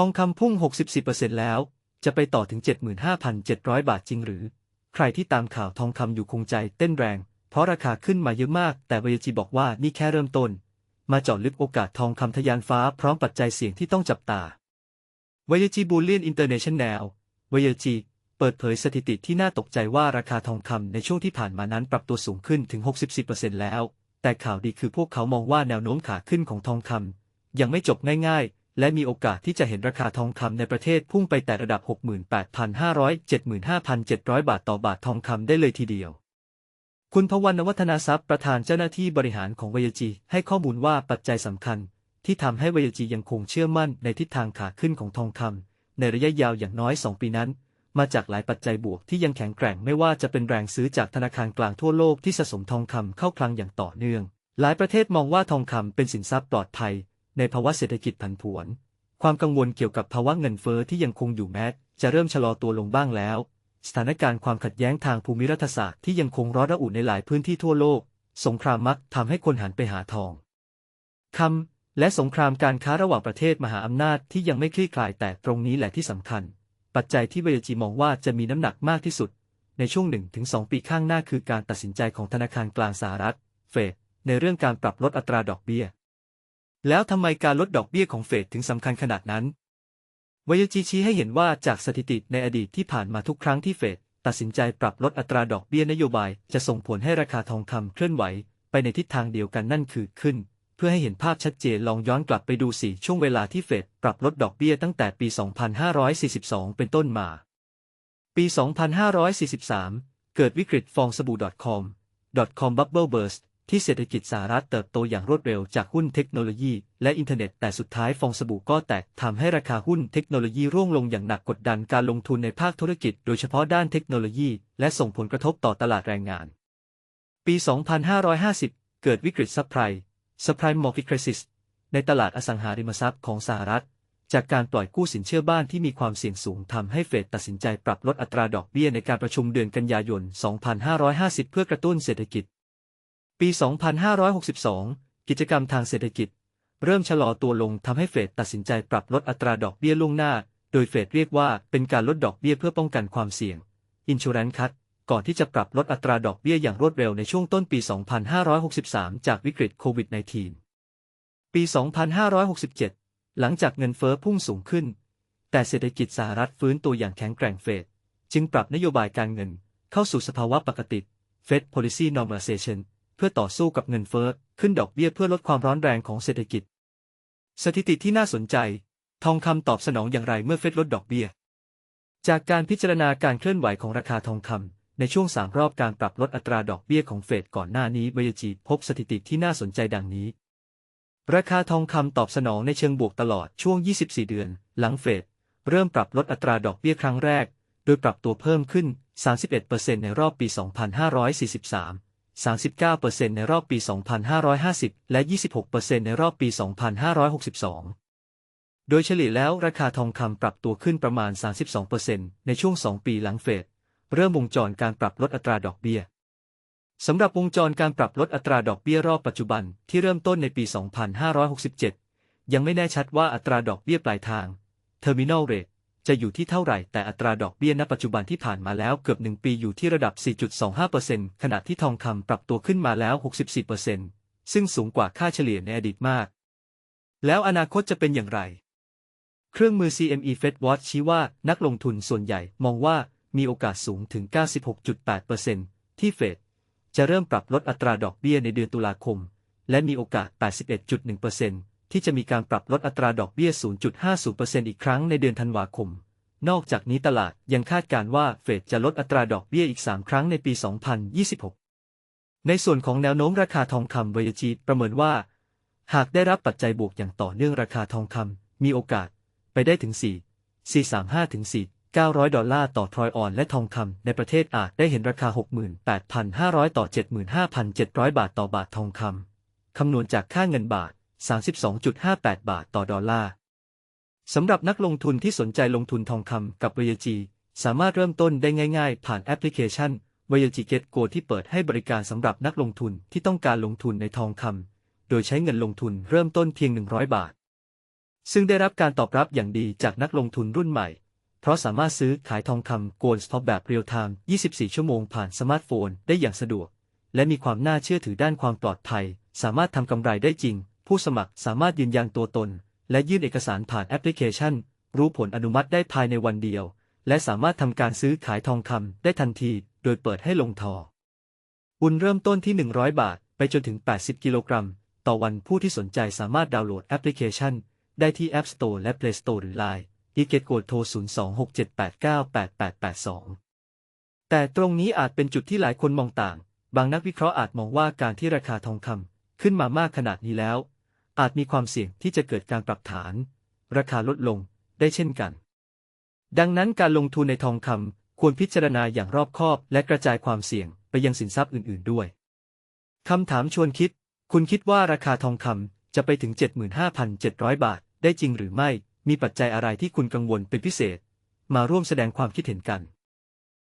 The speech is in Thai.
ทองคำพุ่ง 64%แล้ว จะไปต่อถึง 75,700 บาทจริงหรือ ใครที่ตามข่าวทองคำอยู่คงใจเต้นแรง เพราะราคาขึ้นมาเยอะมาก แต่ว y จีบอกว่านี่แค่เริ่มต้น มาเจาะลึกโอกาสทองคำทะยานฟ้าพร้อมปัจจัยเสี่ยงที่ต้องจับตาว y จีบูลเลียนอินเตอร์เนชั่นแนลว y จีเปิดเผยสถิติที่น่าตกใจว่าราคาทองคำในช่วงที่ผ่านมานั้นปรับตัวสูงขึ้นถึง 64%แล้ว แต่ข่าวดีคือพวกเขามองว่าแนวโน้มขาขึ้นของทองคำยังไม่จบง่ายๆ และมีโอกาสที่จะเห็นราคาทองคำในประเทศพุ่งไปแต่ระดับ 68,500 75,700 บาทต่อบาททองคำได้เลยทีเดียว คุณพวันวัฒนาทรัพย์ประธานเจ้าหน้าที่บริหารของว y จีให้ข้อมูลว่าปัจจัยสำคัญ ที่ทำให้ว y จียังคงเชื่อมั่นในทิศทางขาขึ้นของทองคำในระยะยาวอย่างน้อย 2 ปีนั้น มาจากหลายปัจจัยบวกที่ยังแข็งแกร่งไม่ว่าจะเป็นแรงซื้อจากธนาคารกลางทั่วโลกที่สะสมทองคำเข้าคลังอย่างต่อเนื่อง หลายประเทศมองว่าทองคำเป็นสินทรัพย์ปลอดภัย ในภาวะเศรษฐกิจผันผวน ความกังวลเกี่ยวกับภาวะเงินเฟ้อที่ยังคงอยู่แม้จะเริ่มชะลอตัวลงบ้างแล้ว สถานการณ์ความขัดแย้งทางภูมิรัฐศาสตร์ที่ยังคงร้อนระอุในหลายพื้นที่ทั่วโลก สงครามมักทำให้คนหันไปหาทองคำและสงครามการค้าระหว่างประเทศมหาอำนาจที่ยังไม่คลี่คลายแต่ตรงนี้แหละที่สำคัญ ปัจจัยที่เวจีมองว่าจะมีน้ำหนักมากที่สุด ในช่วง 1-2 ปีข้างหน้าคือการตัดสินใจของธนาคารกลางสหรัฐ เฟดในเรื่องการปรับลดอัตราดอกเบี้ย แล้วทำไมการลดดอกเบี้ยของเฟดถึงสำคัญขนาดนั้น วยจีชี้ให้เห็นว่าจากสถิติในอดีตที่ผ่านมาทุกครั้งที่เฟดตัดสินใจปรับลดอัตราดอกเบี้ยนโยบาย จะส่งผลให้ราคาทองคำเคลื่อนไหว ไปในทิศทางเดียวกันนั่นคือขึ้น เพื่อให้เห็นภาพชัดเจนลองย้อนกลับไปดูสี่ช่วงเวลาที่เฟดปรับลดดอกเบี้ยตั้งแต่ปี 2542 เป็นต้นมา ปี 2543 เกิดวิกฤตฟองสบู่ .com .com bubble burst ที่เศรษฐกิจสหรัฐเติบโตอย่างรวดเร็วจากหุ้นเทคโนโลยีและอินเทอร์เน็ต แต่สุดท้ายฟองสบู่ก็แตกทำให้ราคาหุ้นเทคโนโลยีร่วงลงอย่างหนักกดดันการลงทุนในภาคธุรกิจโดยเฉพาะด้านเทคโนโลยี และส่งผลกระทบต่อตลาดแรงงาน ปี 2550 เกิดวิกฤตซับไพรซับไพรมอร์ฟิคริสิสในตลาดอสังหาริมทรัพย์ของสหรัฐ จากการปล่อยกู้สินเชื่อบ้านที่มีความเสี่ยงสูงทำให้เฟดตัดสินใจปรับลดอัตราดอกเบี้ยในการประชุมเดือนกันยายน 2550 เพื่อกระตุ้นเศรษฐกิจ ปี 2562 กิจกรรมทางเศรษฐกิจ เริ่มชะลอตัวลงทำให้เฟดตัดสินใจปรับลดอัตราดอกเบี้ยล่วงหน้า โดยเฟดเรียกว่าเป็นการลดดอกเบี้ยเพื่อป้องกันความเสี่ยง Insurance Cut ก่อนที่จะปรับลดอัตราดอกเบี้ยอย่างรวดเร็วในช่วงต้นปี 2563 จากวิกฤตโควิด -19 ปี 2567 หลังจากเงินเฟ้อพุ่งสูงขึ้น แต่เศรษฐกิจสหรัฐฟื้นตัวอย่างแข็งแกร่งเฟดจึงปรับนโยบายการเงินเข้าสู่สภาวะปกติ Fed Policy Normalization เพื่อต่อสู้กับเงินเฟ้อขึ้นดอกเบี้ยเพื่อลดความร้อนแรงของเศรษฐกิจ สถิติที่น่าสนใจ ทองคำตอบสนองอย่างไรเมื่อเฟดลดดอกเบี้ย จากการพิจารณาการเคลื่อนไหวของราคาทองคำในช่วง3รอบการปรับลดอัตราดอกเบี้ยของเฟดก่อนหน้านี้เบยจีพบสถิติที่น่าสนใจดังนี้ ราคาทองคำตอบสนองในเชิงบวกตลอดช่วง 24 เดือน หลังเฟดเริ่มปรับลดอัตราดอกเบี้ยครั้งแรก โดยปรับตัวเพิ่มขึ้น 31%ในรอบปี 2543 39%ในรอบปี 2550 และ 26%ในรอบปี 2562 โดยเฉลี่ยแล้วราคาทองคำปรับตัวขึ้นประมาณ 32%ในช่วง 2 ปีหลังเฟด เริ่มวงจรการปรับลดอัตราดอกเบี้ยสำหรับวงจรการปรับลดอัตราดอกเบี้ยรอบปัจจุบันที่เริ่มต้นในปี 2567 ยังไม่แน่ชัดว่าอัตราดอกเบี้ยปลายทาง Terminal Rate จะอยู่ที่เท่าไหร่ แต่อัตราดอกเบี้ยณปัจจุบันที่ผ่านมาแล้วเกือบ 1 ปีอยู่ที่ระดับ 4.25%ขณะที่ทองคำปรับตัวขึ้นมาแล้ว 64%ซึ่งสูงกว่าค่าเฉลี่ยในอดีตมาก แล้วอนาคตจะเป็นอย่างไร เครื่องมือ CME Fed Watch ชี้ว่านักลงทุนส่วนใหญ่มองว่ามีโอกาสสูงถึง 96.8%ที่เฟดจะเริ่มปรับลดอัตราดอกเบี้ยในเดือนตุลาคม และมีโอกาส 81.1% ที่จะมีการปรับลดอัตราดอกเบี้ย 0.50%อีกครั้งในเดือนธันวาคม นอกจากนี้ตลาดยังคาดการว่าเฟดจะลดอัตราดอกเบี้ยอีก 3 ครั้งในปี 2026 ในส่วนของแนวโน้มราคาทองคำเวจีประเมินว่า หากได้รับปัจจัยบวกอย่างต่อเนื่องราคาทองคำมีโอกาสไปได้ถึง 4 435ถึง4 900 ดอลลาร์ต่อทรอยออนและทองคำในประเทศอาจได้เห็นราคา 68,500 ต่อ 75,700 บาทต่อบาททองคำคำนวณจากค่าเงินบาท 32.58 บาทต่อดอลลาร์สำหรับนักลงทุนที่สนใจลงทุนทองคำกับ VG สามารถเริ่มต้นได้ง่าย ๆ ผ่านแอปพลิเคชัน VG Get Go ที่เปิดให้บริการสำหรับนักลงทุนที่ต้องการลงทุนในทองคำโดยใช้เงินลงทุนเริ่มต้นเพียง 100 บาท ซึ่งได้รับการตอบรับอย่างดีจากนักลงทุนรุ่นใหม่ เพราะสามารถซื้อขายทองคำ Gold Spot แบบเรียลไทม์ 24 ชั่วโมงผ่านสมาร์ทโฟนได้อย่างสะดวก และมีความน่าเชื่อถือด้านความปลอดภัย สามารถทำกำไรได้จริง ผู้สมัครสามารถยืนยันตัวตน และยื่นเอกสารผ่านแอปพลิเคชัน รู้ผลอนุมัติได้ภายในวันเดียว และสามารถทำการซื้อขายทองคำได้ทันที โดยเปิดให้ลงทอบุญเริ่มต้นที่ 100 บาท ไปจนถึง 80 กิโลกรัม ต่อวันผู้ที่สนใจสามารถดาวน์โหลดแอปพลิเคชัน ได้ที่ App Store และ Play Store หรือ Line อีเกตโกดโทร 02678988882 แต่ตรงนี้อาจเป็นจุดที่หลายคนมองต่าง บางนักวิเคราะห์อาจมองว่าการที่ราคาทองคำขึ้นมามากขนาดนี้แล้ว อาจมีความเสี่ยงที่จะเกิดการปรับฐาน ราคาลดลงได้เช่นกัน ดังนั้นการลงทุนในทองคำควรพิจารณาอย่างรอบคอบ และกระจายความเสี่ยงไปยังสินทรัพย์อื่น ๆ ด้วยคำถามชวนคิด คุณคิดว่าราคาทองคำจะไปถึง 75,700 บาท ได้จริงหรือไม่ มีปัจจัยอะไรที่คุณกังวลเป็นพิเศษ มาร่วมแสดงความคิดเห็นกัน